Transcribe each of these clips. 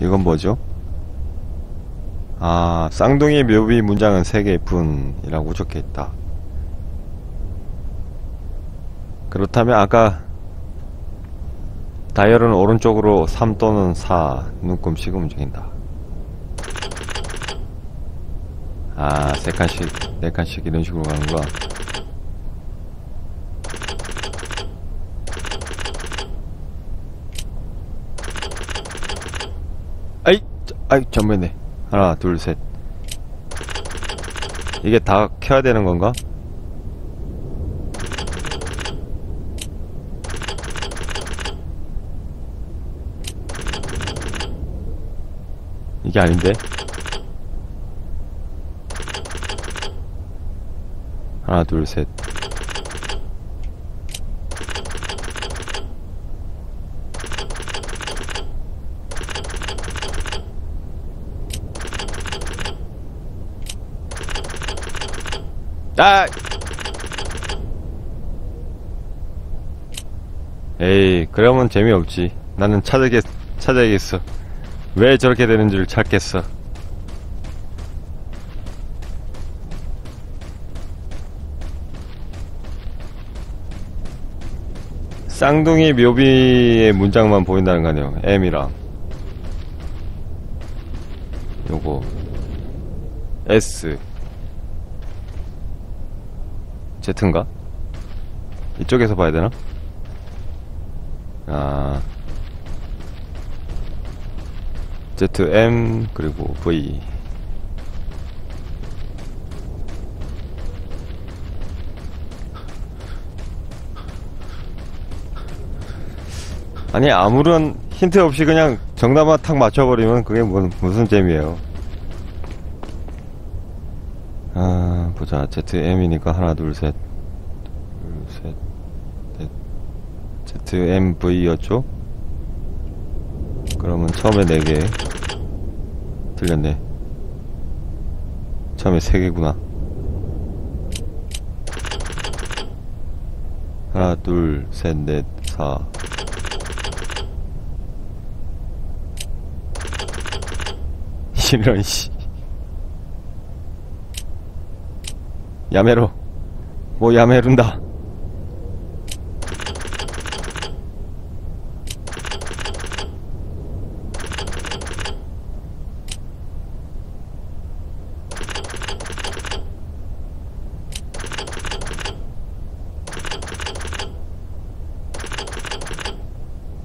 이건 뭐죠? 아, 쌍둥이 묘비 문장은 세 개일 뿐이라고 적혀 있다. 그렇다면 아까 다이얼은 오른쪽으로 3 또는 4 눈금씩 움직인다. 아, 세 칸씩, 네 칸씩 이런 식으로 가는 거야. 아이, 전면에. 하나, 둘, 셋. 이게 다 켜야 되는 건가? 이게 아닌데? 하나, 둘, 셋. 아! 에이, 그러면 재미없지. 나는 찾아겠, 찾아야겠어. 왜 저렇게 되는 줄 찾겠어. 쌍둥이 묘비의 문장만 보인다는 거 아니에요. M이랑. 요거. S. Z인가? 이쪽에서 봐야 되나? 아. ZM, 그리고 V. 아니, 아무런 힌트 없이 그냥 정답만 탁 맞춰버리면 그게 뭐, 무슨 재미예요. 아, 보자. ZM이니까 하나, 둘, 셋. 둘, 셋, 넷. ZMV였죠? 그러면 처음에 4개. 틀렸네. 처음에 3개구나. 하나, 둘, 셋, 넷, 사. 이런, 씨. 야메로. 뭐 야메룬다.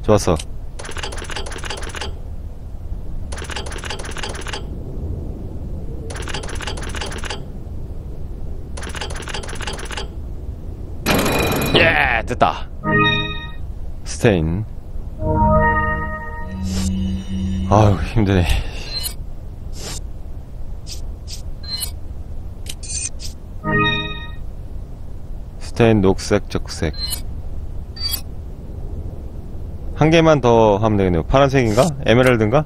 좋았어. 예, 됐다. 스테인. 아유, 힘드네. 스테인 녹색, 적색. 한 개만 더 하면 되겠네요. 파란색인가? 에메랄드인가?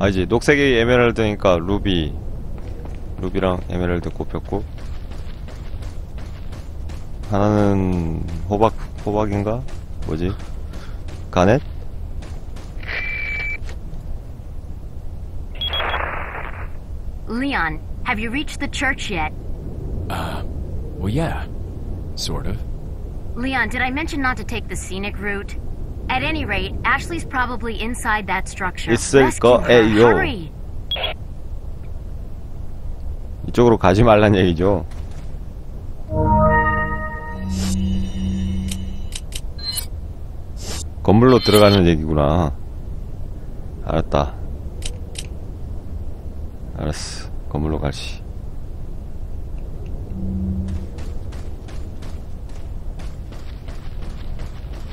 아니지. 녹색이 에메랄드니까 루비. 루비랑 에메랄드 꼽혔고. 하나는 호박, 호박인가? 뭐지? 가넷? Leon, have you reached the church yet? Well, yeah. Sort of. Leon, did I mention not to take the scenic route? At any rate, Ashley's probably inside that structure. 있을 Rescue her. 거예요. Hurry! 이쪽으로 가지 말란 얘기죠. 건물로 들어가는 얘기구나. 알았다. 알았어. 건물로 가시.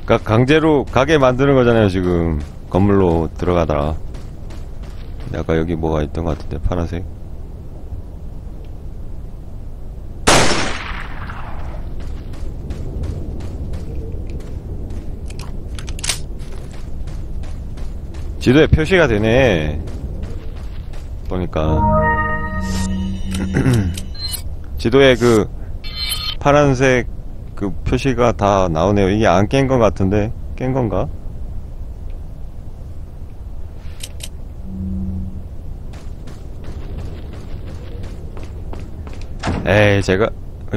그 강제로 가게 만드는 거잖아요, 지금. 건물로 들어가다가. 아까 여기 뭐가 있던 것 같은데, 파란색. 지도에 표시가 되네. 보니까. 지도에 그 파란색 그 표시가 다 나오네요. 이게 안 깬 것 같은데 깬 건가? 에이 제가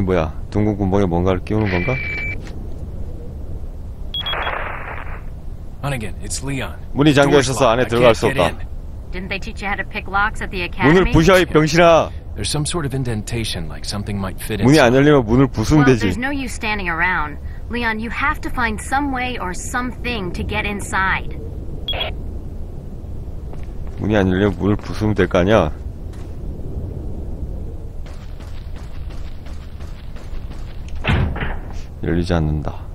뭐야 둥근 구멍에 뭔가를 끼우는 건가? 문이 잠겨 있어서 안에 들어갈 수 없다. in. Didn't they teach you how to pick locks at the academy? 문을 부셔 이 병신아. There's some sort of indentation, like something might fit 문이 안. 열리면 문을 부수면 되지. there's no use standing around. Leon, you have to find some way or something to get inside. 문이 안 열리면 문을 부수면 될 거 아니야. 열리지 않는다.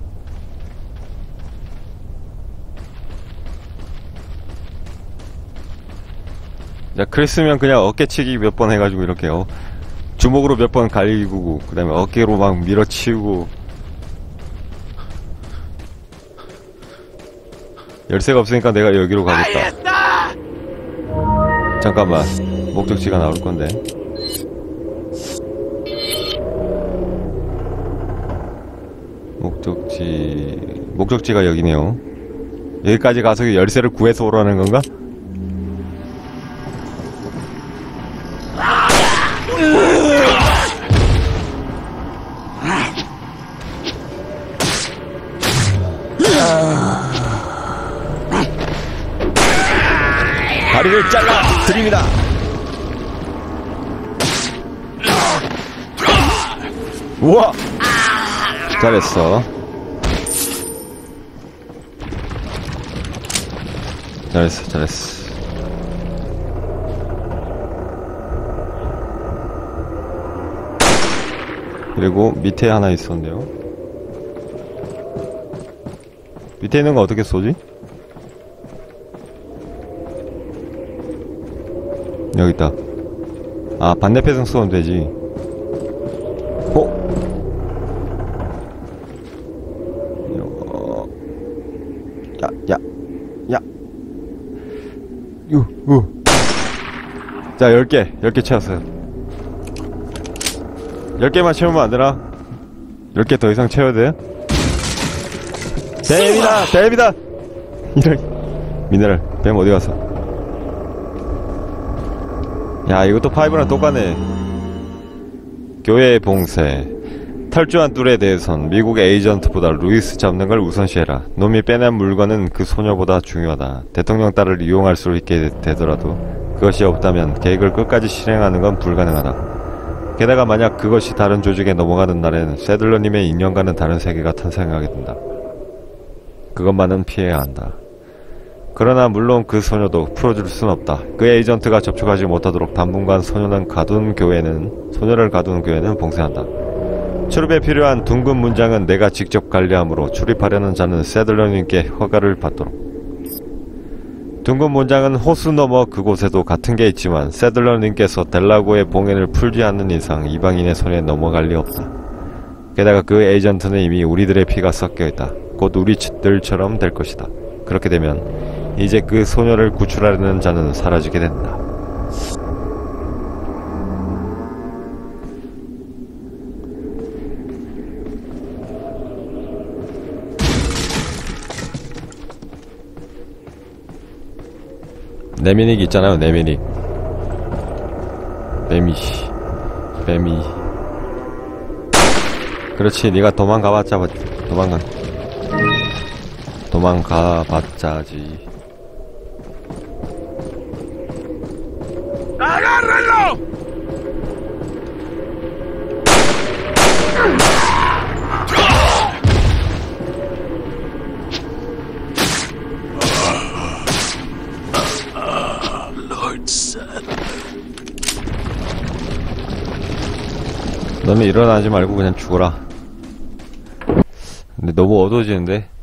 그랬으면 그냥 어깨치기 몇 번 해가지고 이렇게, 어, 주먹으로 몇 번 갈기고, 그 다음에 어깨로 막 밀어치우고. 열쇠가 없으니까 내가 여기로 가겠다. 잠깐만 목적지가 나올 건데 목적지 목적지가 여기네요 여기까지 가서 열쇠를 구해서 오라는 건가? 다리를 잘라 드립니다. 우와! 잘했어. 잘했어, 잘했어. 그리고 밑에 하나 있었는데요. 밑에 있는 거 어떻게 쏘지? 여기 있다. 아, 반대편성 쏘면 되지. 어? 어, 야, 야, 야. 유, 우. 자, 10개, 10개 채웠어요. 10개만 채우면 안 되나? 10개 더 이상 채워야 돼요? 뱀이다! 뱀이다! 이럴, 미네랄, 뱀 어디 갔어? 야, 이것도 파이브랑 똑같네. 교회의 봉쇄. 탈주한 둘에 대해선 미국의 에이전트보다 루이스 잡는 걸 우선시해라. 놈이 빼낸 물건은 그 소녀보다 중요하다. 대통령 딸을 이용할 수 있게 되더라도 그것이 없다면 계획을 끝까지 실행하는 건 불가능하다. 게다가 만약 그것이 다른 조직에 넘어가는 날엔 세들러님의 인연과는 다른 세계가 탄생하게 된다. 그것만은 피해야 한다. 그러나 물론 그 소녀도 풀어줄 순 없다. 그 에이전트가 접촉하지 못하도록 당분간 소녀는 가둔 교회는 소녀를 가둔 교회는 봉쇄한다. 출입에 필요한 둥근 문장은 내가 직접 관리하므로 출입하려는 자는 세들러님께 허가를 받도록. 둥근 문장은 호수 너머 그곳에도 같은 게 있지만 세들러님께서 델라고의 봉행을 풀지 않는 이상 이방인의 손에 넘어갈 리 없다. 게다가 그 에이전트는 이미 우리들의 피가 섞여 있다. 곧 우리들처럼 될 것이다. 그렇게 되면 이제 그 소녀를 구출하려는 자는 사라지게 된다. 네미닉 있잖아요, 네미닉. 매미, 매미. 그렇지, 네가 도망가봤자, 도망가. 도망가 봤자지. 너는 일어나지 말고 그냥 죽어라. 근데 너무 어두워지는데?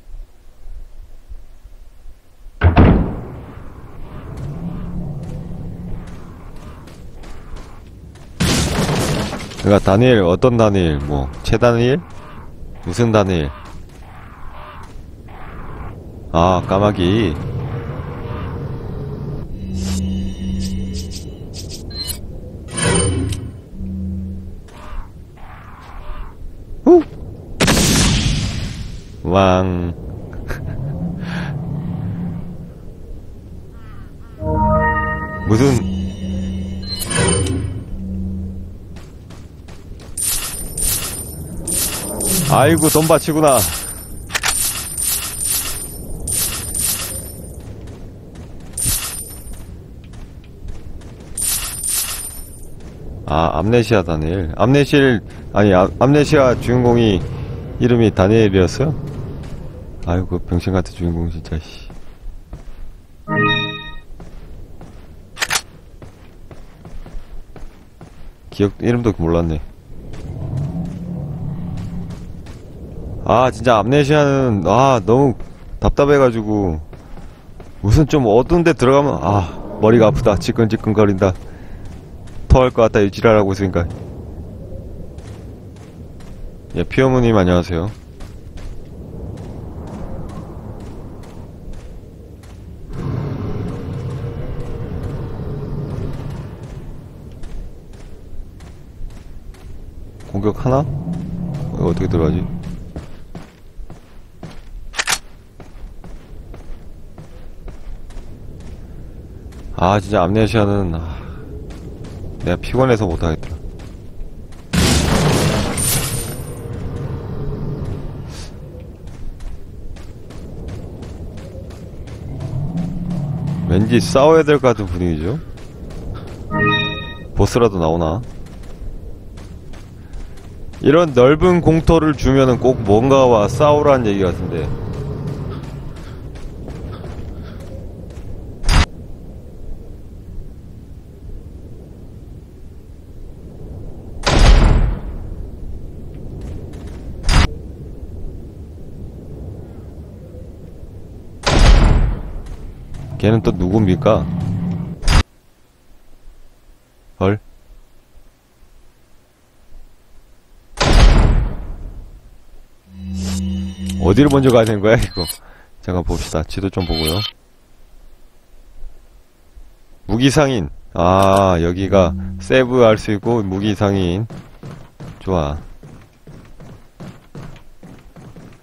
그니까 다니엘 어떤 다니엘? 뭐 최다니엘? 무슨 다니엘? 아 까마귀 아이고 돈 바치구나 아 암네시아 다니엘 암네실 아니 아, 암네시아 주인공이 이름이 다니엘이었어요? 아이고 병신같은 주인공 진짜 씨. 기억 이름도 몰랐네 아 진짜 암네시아는 아 너무 답답해가지고. 무슨 좀 어두운 데 들어가면 아 머리가 아프다. 지끈지끈거린다. 토할 것 같다. 이 지랄하고 있으니까 예 피어무님 안녕하세요. 공격 하나? 이거 어떻게 들어가지? 아 진짜 암네시아는 아, 내가 피곤해서 못하겠더라. 왠지 싸워야 될 것 같은 분위기죠? 보스라도 나오나? 이런 넓은 공터를 주면은 꼭 뭔가와 싸우라는 얘기 같은데 걔는 또 누굽니까? 헐? 어디를 먼저 가야 되는 거야, 이거? 잠깐 봅시다. 지도 좀 보고요. 무기상인. 아, 여기가 세브 할 수 있고, 무기상인. 좋아.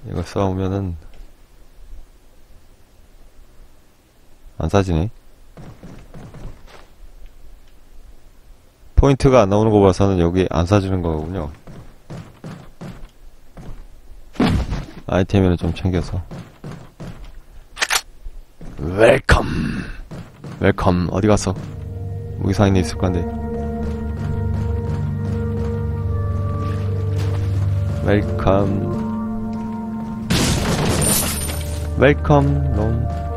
이거 싸우면은, 안 싸지네. 포인트가 안 나오는 거 봐서는 여기 안 싸지는 거군요. 아이템을 좀 챙겨서. 웰컴. 웰컴. 어디 갔어? 무기상인이 있을 건데. 웰컴. 웰컴, 롬.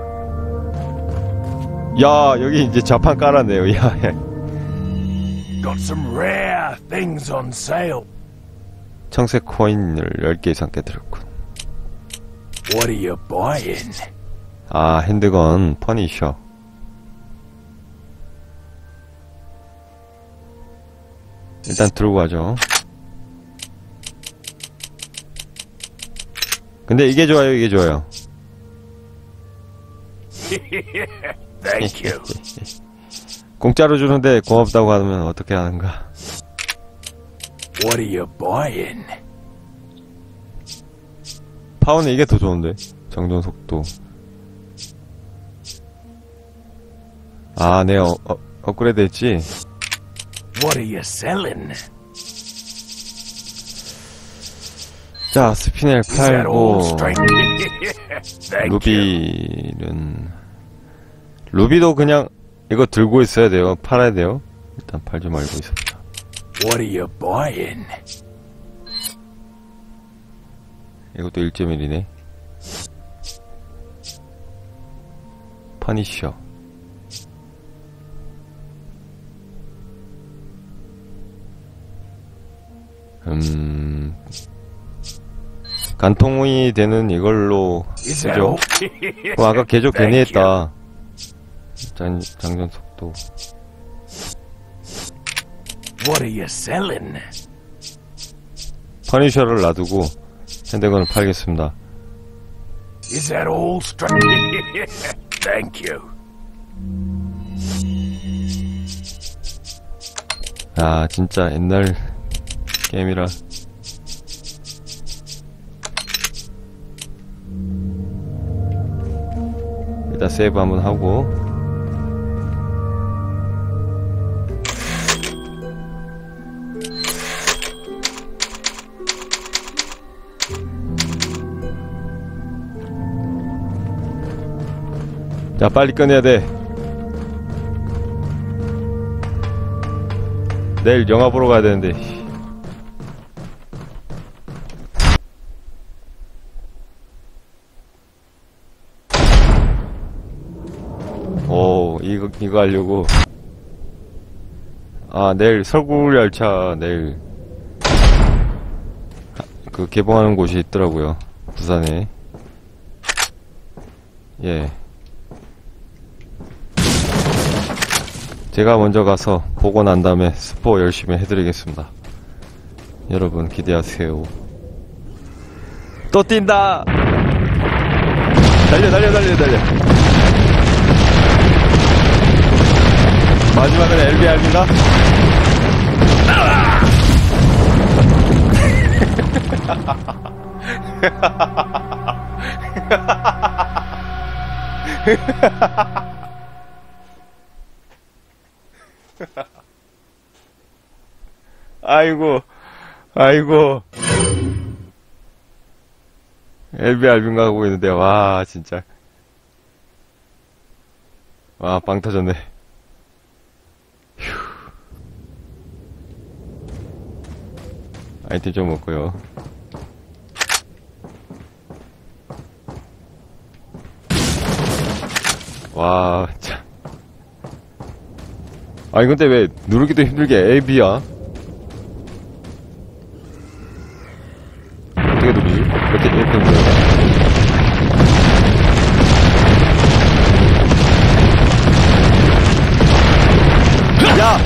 야, 여기 이제 자판 깔았네요. 야, 야. Got some rare things on sale. 청색 코인을 10개 이상 깨뜨렸군. What are you buying? 아, 핸드건, 퍼니셔. 일단 들고 가죠. 근데 이게 좋아요, 이게 좋아요. Thank you. 공짜로 주는데 고맙다고 하면 어떻게 하는가? What are you buying? 파워는 이게 더 좋은데. 정전 속도. 아, 네, 어, 어, 업그레이드 했지? What are you selling? 자, 스피넬 팔고. 루비는, 루비도 그냥 이거 들고 있어야 돼요. 팔아야 돼요. 일단 팔지 말고 있습니다. What are you buying? 이것도 1.1이네. 퍼니셔. 음, 간통이 되는 이걸로 그죠? all? 어, 아까 개조 괜히. 했다. 장, 장전 속도. What are you selling? 퍼니셔를 놔두고 핸드건을 팔겠습니다. Is that all? Thank you. 아, 진짜 옛날 게임이라. 일단 세이브 한번 하고. 야, 빨리 꺼내야 돼. 내일 영화 보러 가야 되는데. 오, 이거, 이거 하려고. 아, 내일 설국 열차, 내일. 그 개봉하는 곳이 있더라고요. 부산에. 예. 제가 먼저 가서 보고 난 다음에 스포 열심히 해드리겠습니다. 여러분 기대하세요. 또 뛴다! 달려, 달려, 달려, 달려. 마지막은 LBR입니다. 아이고, 아이고. LBR빈 가고 있는데, 와, 진짜. 와, 빵 터졌네. 휴. 아이템 좀 먹고요. 와, 참. 아니, 근데 왜 누르기도 힘들게 A, B야? 어떻게 누르지? 이렇게, 이렇게 누르나? 야!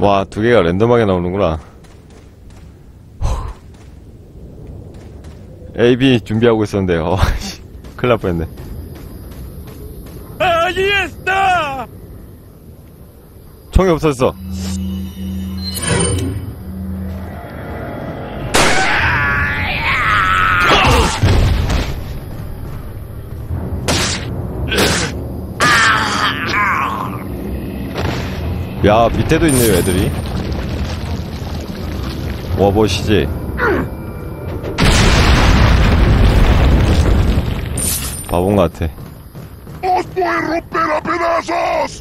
와, 두 개가 랜덤하게 나오는구나. A, B 준비하고 있었는데, 어, 씨. 큰일 날 뻔했네. Está! 총이 없어졌어. 야, 밑에도 있네요, 애들이. 와보시지. 바본 것 같아. ¡Os voy a romper a pedazos!